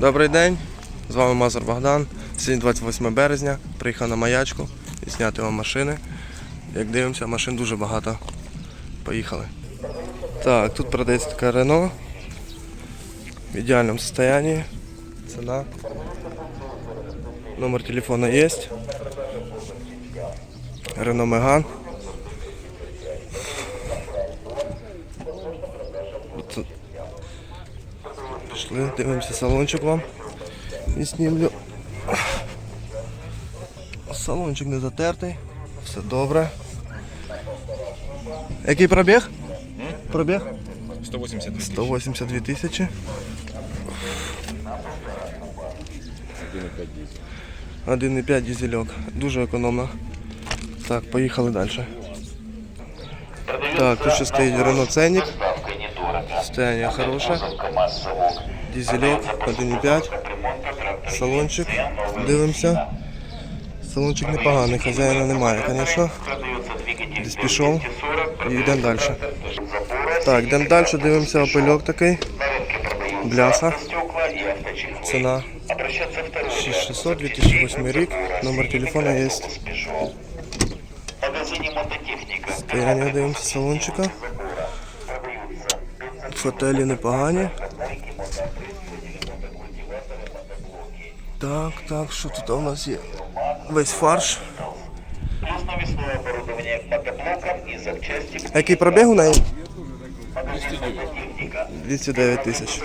Добрий день, з вами Мазур Богдан. Сьогодні 28 березня. Приїхав на маячку і зняти вам машини. Як дивимося, машин дуже багато. Поїхали. Так, тут продається така Рено. В ідеальному стані. Ціна. Номер телефона є. Рено Меган. Пішли, дивимося салончик вам. І знімлю. Салончик не затертий, все добре. Який пробіг? Пробіг? 182 182 тисячі. 1,5 дізельок. Дуже економно. Так, поїхали далі. Так, тут ще стоїть Renault Ценник. Состояние хороше. Дизелек 1,5. Салончик. Дивимося. Салончик непоганий, хазяїна немає, звісно. Десь пішов. І йдемо далі. Так, йдемо далі, дивимося опильок такий. Бляха. Ціна 6600, 2008 рік. Номер телефона є. Стояння дивимося салончика. Фотелі непогані. Так, так, що тут у нас є? Весь фарш. Який пробіг у неї? 209 тисяч.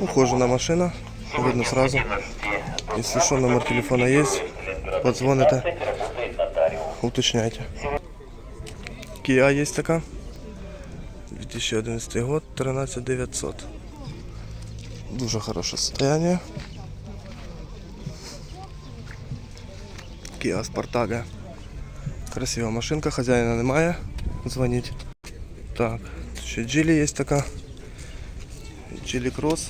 Ухожена машина. Видно сразу. Якщо що, номер телефона є. Подзвоните, уточняйте. Kia є така. 2011 год, 13900. Дуже хороше состояние. Kia Sportage. Красива машинка, хазяїна немає. Дзвоніть. Так, ще Джілі є така. Джілі Кросс.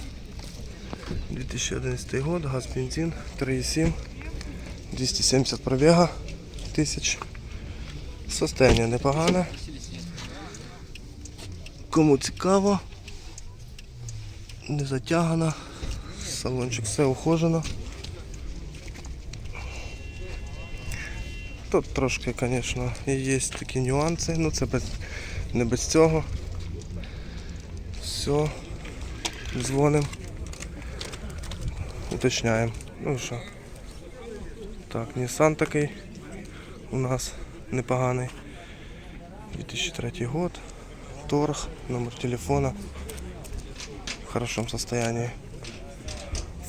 2011 год, газ бензин, 3,7, 270 пробега тисяч. Состояние непогане. Кому цікаво, не затягано, салончик все ухожено. Тут трошки, звісно, є такі нюанси, ну це без, не без цього. Все, дзвонимо, уточняємо. Ну що. Так, Nissan такий у нас непоганий. 2003 год. Торг, номер телефона. В хорошем состоянии.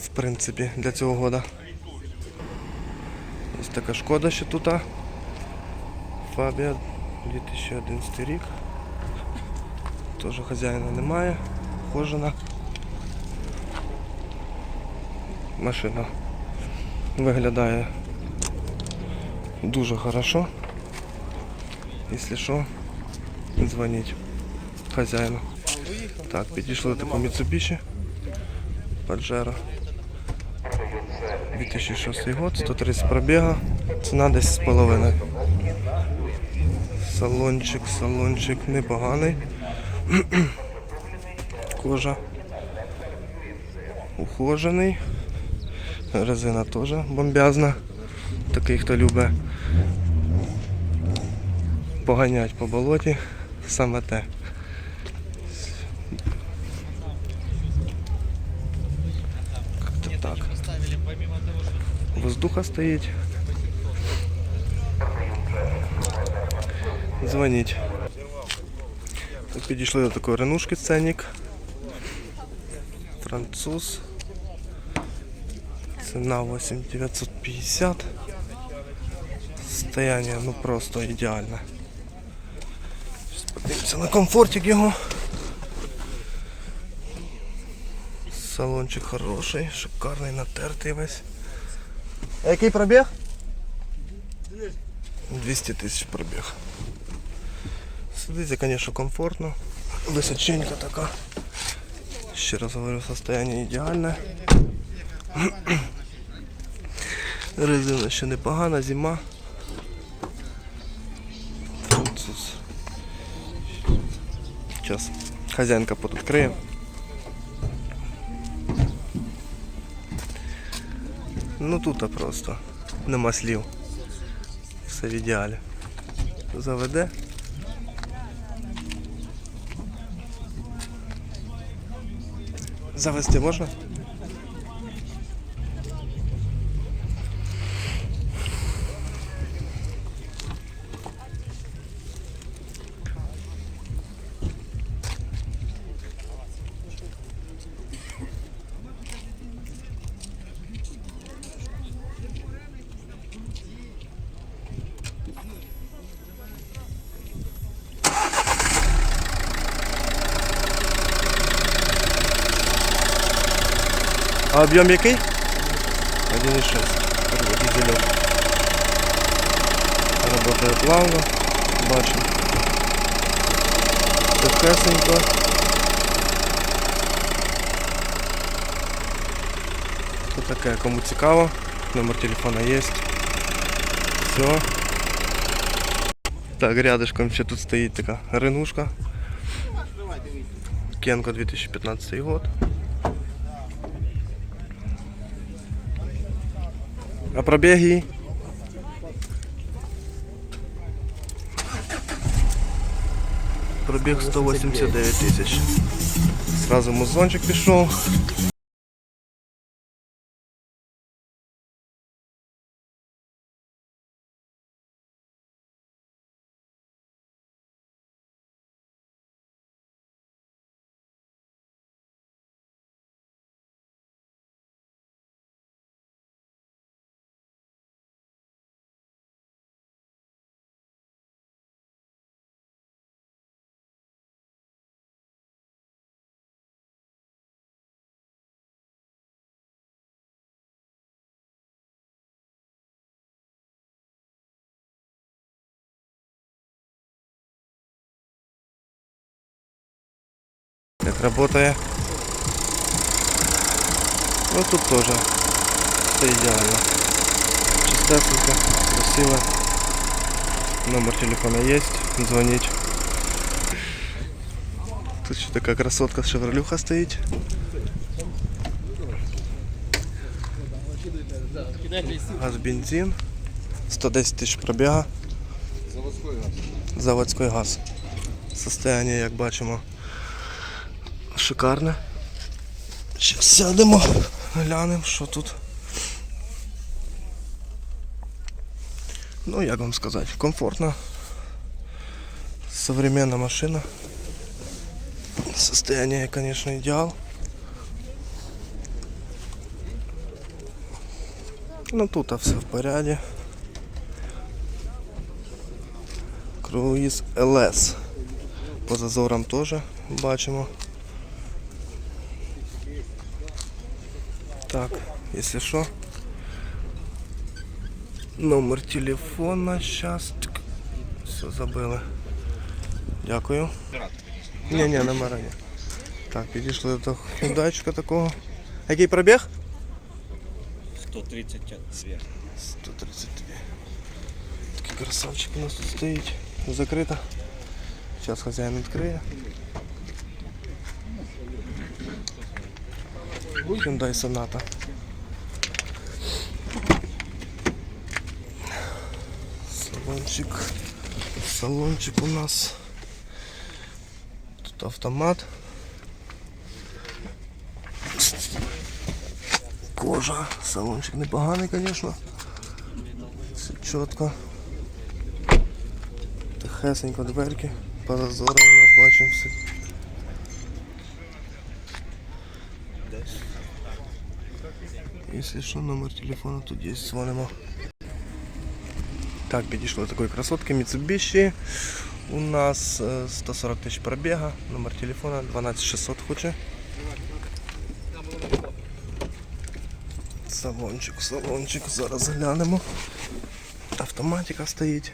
В принципі, для цього года. Така шкода ще тут. Фабія 2011 рік. Теж хазяїна немає. Хожена. Машина виглядає дуже хорошо. Якщо що, дзвоніть хазяїну. Так, підійшли до такого Mitsubishi Pajero. 2006 год, 130 пробіга, ціна десь з половиною. Салончик, салончик непоганий. Кожа ухожений. Резина теж бомбязна. Такий, хто любить поганять по болоті, саме те. Как-то так. Воздуха стоїть. Дзвоніть. Тут підійшли до такої ренушки ценник. Француз. Ціна 8950. Состояние ну просто ідеальне. Подивимося на комфортик його. Салончик хороший, шикарний, натертий весь. А який пробіг? 200 тисяч пробіг. Сидиться, звісно, комфортно. Височенька така. Ще раз говорю, состояние ідеальне. Резина ще непогана, зима. Француз. Зараз хазяїнка Ну тут просто нема слів. Все в ідеалі. Заведе. Завести можна? А об'єм який? 1,6. Турбодизельок. Работає плавно. Бачимо. Тихесенько. Тут таке, кому цікаво. Номер телефона є. Все. Так, рядышком ще тут стоїть така ренушка. Кенко 2015 год. А її? Пробіг 189 тисяч. Сразу музончик пішов. Як працює. Ну тут теж все ідеально. Чистесенько, красиво. Номер телефона є, дзвоніть. Тут ще така красотка шевролюха стоїть. Газ бензин. 110 тисяч пробіга. Заводський газ. Состояние, як бачимо, шикарне. Зараз сядемо, глянемо, що тут. Ну, як вам сказати, комфортно. Современна машина. Состояние, конечно, идеал. Ну тут все в порядке. Круїз ЛС. По зазорам теж бачимо. Так, якщо що. Номер телефона сейчас. Все забили. Дякую. Ні, ні, номера ні. Так, підійшли до хюндайчика такого. Який пробіг? 132. 132. Такий красавчик у нас тут стоїть. Закрита. Зараз хазяїн відкриє. Hyundai Sonata. Салончик. Салончик у нас. Тут автомат. Кожа. Салончик непоганий, звісно. Все чітко. Тихесенько дверки. По зазорам у нас бачимо все. Якщо що, номер телефону тут є, дзвонимо. Так, підійшло такої красотки Mitsubishi. У нас е, 140 тисяч пробіга, номер телефона 12600 хоче. Салончик, салончик, зараз глянемо. Автоматика стоїть.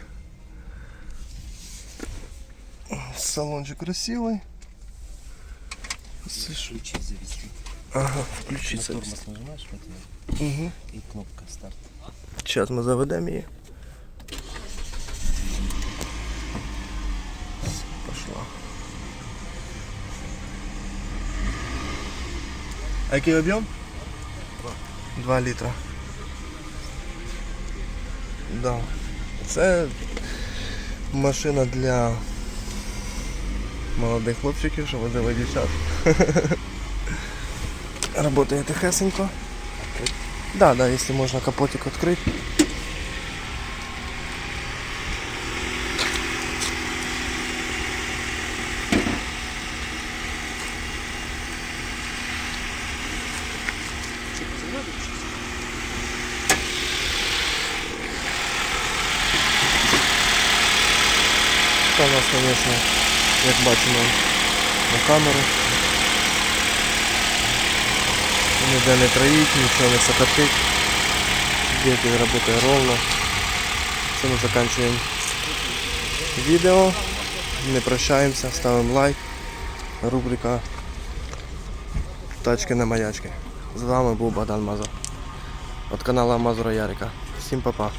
Салончик красивий. Завести. Ага, включи На тормоз нажимаешь вот Угу. и кнопка старт. Зараз ми заведемо її. Пошла. А який об'єм? 2 літра. Да. Це машина для молодих хлопчиків, що возили дівчат. Работає тихесенько. Да, да, если можно капотик открыть. Це у нас, звісно, як бачимо на камеру. Ніде не троїть, нічого не сократить. Двигатель працює ровно. Ми закінчуємо відео. Не прощаємося, ставимо лайк. Рубрика Тачки на маячки. З вами був Богдан Мазур. Від каналу Мазура Ярика. Всім па-па.